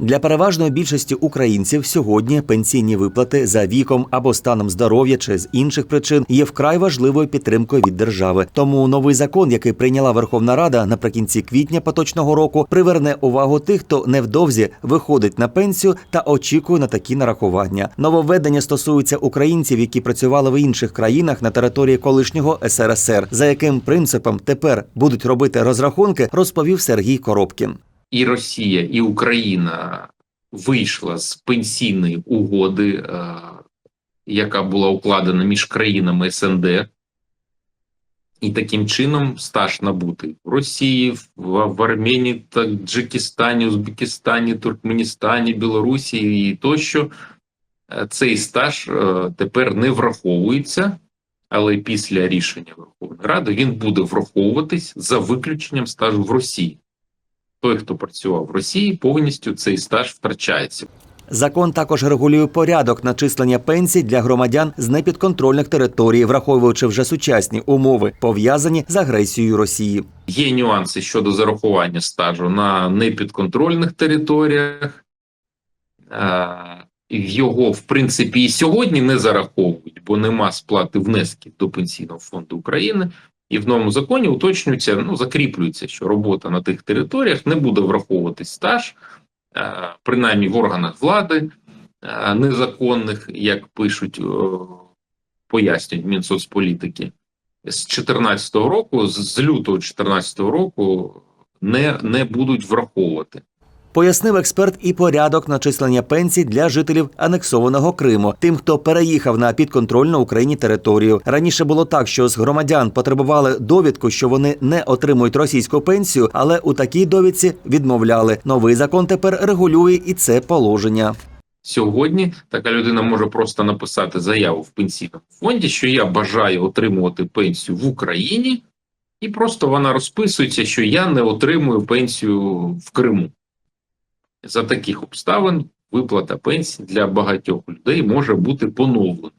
Для переважної більшості українців сьогодні пенсійні виплати за віком або станом здоров'я чи з інших причин є вкрай важливою підтримкою від держави. Тому новий закон, який прийняла Верховна Рада наприкінці квітня поточного року, приверне увагу тих, хто невдовзі виходить на пенсію та очікує на такі нарахування. Нововведення стосуються українців, які працювали в інших країнах на території колишнього СРСР. За яким принципом тепер будуть робити розрахунки, розповів Сергій Коробкін. І Росія, і Україна вийшла з пенсійної угоди, е, яка була укладена між країнами СНД, і таким чином стаж набутий в Росії, в, Арменії, Таджикистані, Узбекистані, Туркменістані, Білорусі і тощо. Е, Цей стаж е, тепер не враховується, але після рішення Верховної Ради він буде враховуватись за виключенням стажу в Росії той, хто працював в Росії, повністю цей стаж втрачається. Закон також регулює порядок начислення пенсій для громадян з непідконтрольних територій, враховуючи вже сучасні умови, пов'язані з агресією Росії. Є нюанси щодо зарахування стажу на непідконтрольних територіях. Е, Його, в принципі, і сьогодні не зараховують, бо нема сплати внесків до Пенсійного фонду України. І в новому законі уточнюється, ну закріплюється, що робота на тих територіях не буде враховуватись стаж, е, принаймні в органах влади е, незаконних, як пишуть, е, пояснюють Мінсоцполітики. З 2014 року, з лютого 2014 року, не, не будуть враховувати. Пояснив експерт і порядок начислення пенсій для жителів анексованого Криму, тим, хто переїхав на підконтрольну Україні територію. Раніше було так, що з громадян потребували довідку, що вони не отримують російську пенсію, але у такій довідці відмовляли. Новий закон тепер регулює і це положення. Сьогодні така людина може просто написати заяву в пенсійному фонді, що я бажаю отримувати пенсію в Україні, і просто вона розписується, що я не отримую пенсію в Криму. За таких обставин виплата пенсії для багатьох людей може бути поновлена.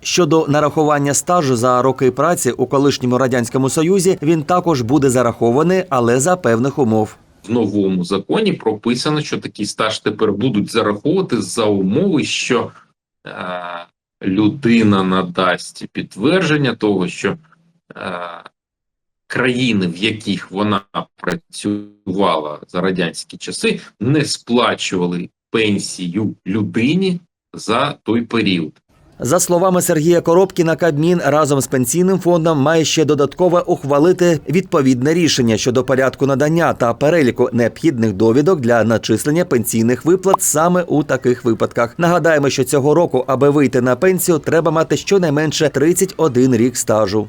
Щодо нарахування стажу за роки праці у колишньому радянському союзі, він також буде зарахований, але за певних умов. В новому законі прописано, що такий стаж тепер будуть зараховувати за умови, що е, людина надасть підтвердження того, що е, країни, в яких вона працювала за радянські часи, не сплачували пенсію людині за той період. За словами Сергія Коробкіна, Кабмін разом з пенсійним фондом має ще додатково ухвалити відповідне рішення щодо порядку надання та переліку необхідних довідок для начислення пенсійних виплат саме у таких випадках. Нагадаємо, що цього року, аби вийти на пенсію, треба мати щонайменше 31 рік стажу.